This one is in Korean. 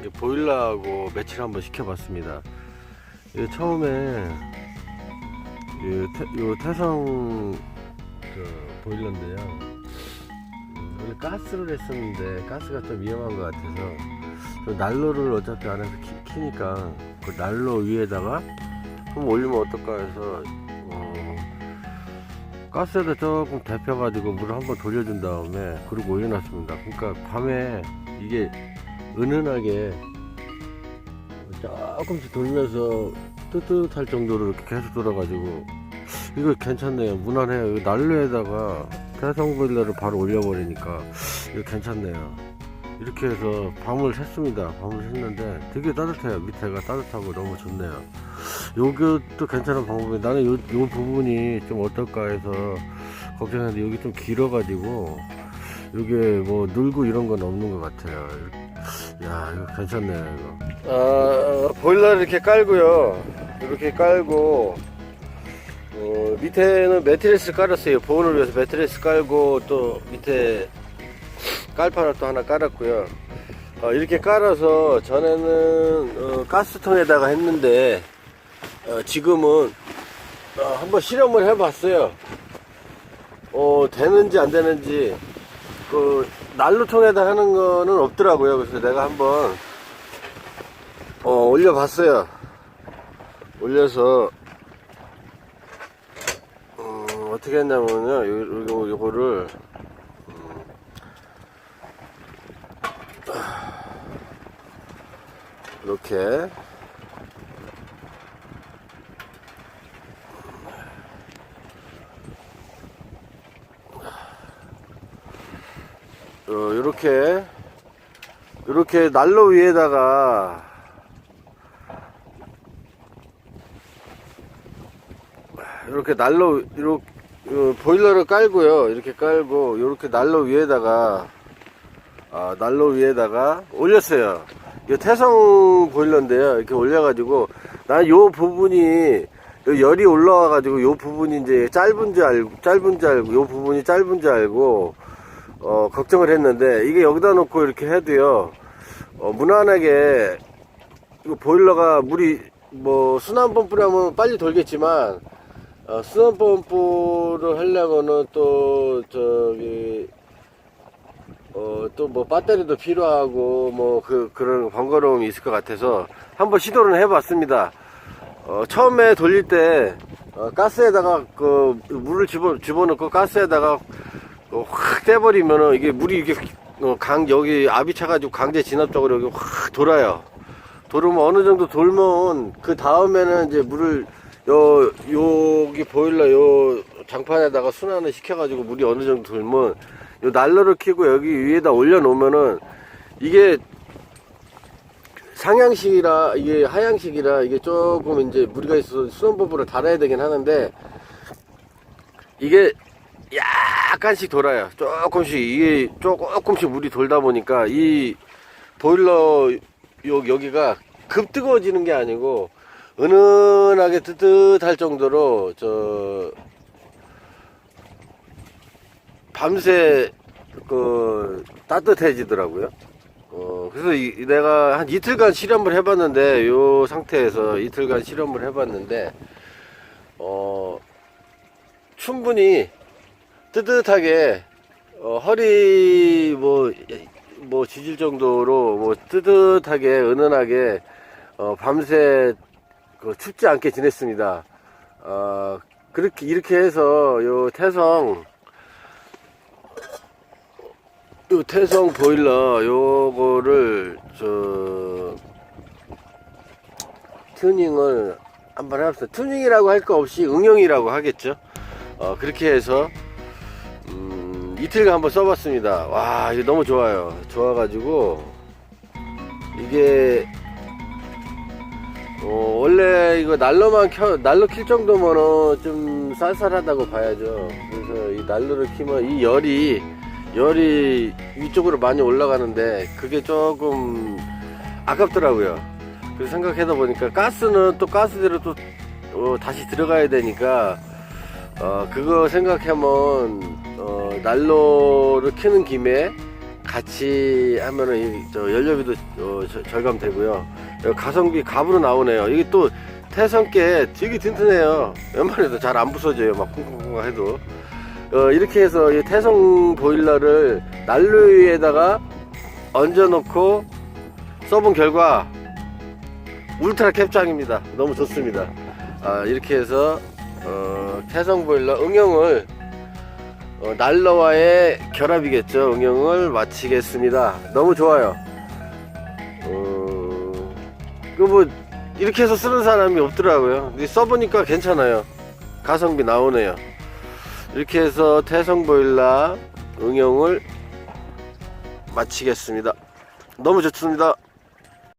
이제 보일러하고 매치를 한번 시켜봤습니다. 처음에 이 태성 저 보일러인데요. 음, 원래 가스를 했었는데 가스가 좀 위험한 것 같아서 저 난로를 어차피 안에서 키, 키니까 그 난로 위에다가 한번 올리면 어떨까 해서 어, 가스에다 조금 데펴가지고 물을 한번 돌려준 다음에 그리고 올려놨습니다. 그러니까 밤에 이게 은은하게 조금씩 돌면서 뜨뜻할 정도로 이렇게 계속 돌아가지고 이거 괜찮네요. 무난해요. 이거 난로에다가 태성보일러를 바로 올려버리니까 이거 괜찮네요. 이렇게 해서 밤을 샜습니다. 밤을 샜는데 되게 따뜻해요. 밑에가 따뜻하고 너무 좋네요. 요것도 괜찮은 방법이 나는 요, 요 부분이 좀 어떨까 해서 걱정했는데 여기 좀 길어가지고 이게 뭐 늘고 이런 건 없는 것 같아요. 야 이거 괜찮네요 이거. 아 보일러를 이렇게 깔고요. 이렇게 깔고 어, 밑에는 매트리스 깔았어요. 보온을 위해서 매트리스 깔고 또 밑에 깔판을 또 하나 깔았고요. 어, 이렇게 깔아서 전에는 어, 가스통에다가 했는데 어, 지금은 어, 한번 실험을 해봤어요. 어, 되는지 안 되는지 그 난로통에다 하는 거는 없더라고요. 그래서 내가 한번 어, 올려봤어요. 올려서 음, 어떻게 했냐면요. 요, 요, 요거를 음, 이렇게 어, 요렇게 요렇게 난로 위에다가 이렇게 난로 이렇게 어, 보일러를 깔고요. 이렇게 깔고 이렇게 난로 위에다가 아, 난로 위에다가 올렸어요. 이거 태성 보일러인데요. 이렇게 올려가지고 난 요 부분이 요 열이 올라와가지고 요 부분이 이제 짧은 줄 알고 짧은 줄 알고 요 부분이 짧은 줄 알고 어, 걱정을 했는데 이게 여기다 놓고 이렇게 해도요 어, 무난하게 이거 보일러가 물이 뭐 순환 펌프라면 빨리 돌겠지만 어, 순환 펌프를 하려면은 또 저기 어, 또 뭐 배터리도 필요하고 뭐 그 그런 번거로움이 있을 것 같아서 한번 시도를 해봤습니다. 어, 처음에 돌릴 때 어, 가스에다가 그 물을 집어 집어넣고 가스에다가 어, 확 떼버리면은 이게 물이 이게 어, 강 여기 압이 차가지고 강제 진압적으로 여기 확 돌아요. 돌으면 어느 정도 돌면 그 다음에는 이제 물을 요 여기 보일러 요 장판에다가 순환을 시켜가지고 물이 어느 정도 돌면 요 난로를 켜고 여기 위에다 올려놓으면은 이게 상향식이라 이게 하향식이라 이게 조금 이제 무리가 있어서 수원법으로 달아야 되긴 하는데 이게 약간씩 돌아요. 조금씩 이게 조금씩 물이 돌다 보니까 이 보일러 요 여기가 급 뜨거워지는 게 아니고 은은하게 뜨뜻할 정도로 저 밤새 그 따뜻해지더라고요. 어 그래서 이, 내가 한 이틀간 실험을 해봤는데 요 상태에서 이틀간 실험을 해봤는데 어 충분히 뜨뜻하게 어, 허리 뭐, 뭐 지질 정도로 뭐 뜨뜻하게 은은하게 어, 밤새 그 춥지 않게 지냈습니다. 어, 그렇게 이렇게 해서 요 태성 요 태성 보일러 요거를 저 튜닝을 한번 해봤어요. 튜닝이라고 할 거 없이 응용이라고 하겠죠. 어, 그렇게 해서 음, 이틀간 한번 써봤습니다. 와, 이거 너무 좋아요. 좋아가지고, 이게, 어, 원래 이거 난로만 켜, 난로 킬 정도면은 좀 쌀쌀하다고 봐야죠. 그래서 이 난로를 키면 이 열이, 열이 위쪽으로 많이 올라가는데, 그게 조금 아깝더라고요. 그래서 생각해다 보니까 가스는 또 가스대로 또, 어, 다시 들어가야 되니까, 어, 그거 생각하면, 어, 난로를 켜는 김에 같이 하면은 이, 저 연료비도 어, 저- 절감되고요. 가성비 갑으로 나오네요. 이게 또 태성께 되게 튼튼해요. 웬만해도 잘 안 부서져요. 막 쿵쿵쿵 해도. 어, 이렇게 해서 이 태성 보일러를 난로 위에다가 얹어놓고 써본 결과 울트라 캡장입니다. 너무 좋습니다. 아, 이렇게 해서 어, 태성 보일러 응용을 어, 난로와의 결합이겠죠. 응용을 마치겠습니다. 너무 좋아요. 어, 그뭐 이렇게 해서 쓰는 사람이 없더라고요. 써보니까 괜찮아요. 가성비 나오네요. 이렇게 해서 태성 보일러 응용을 마치겠습니다. 너무 좋습니다.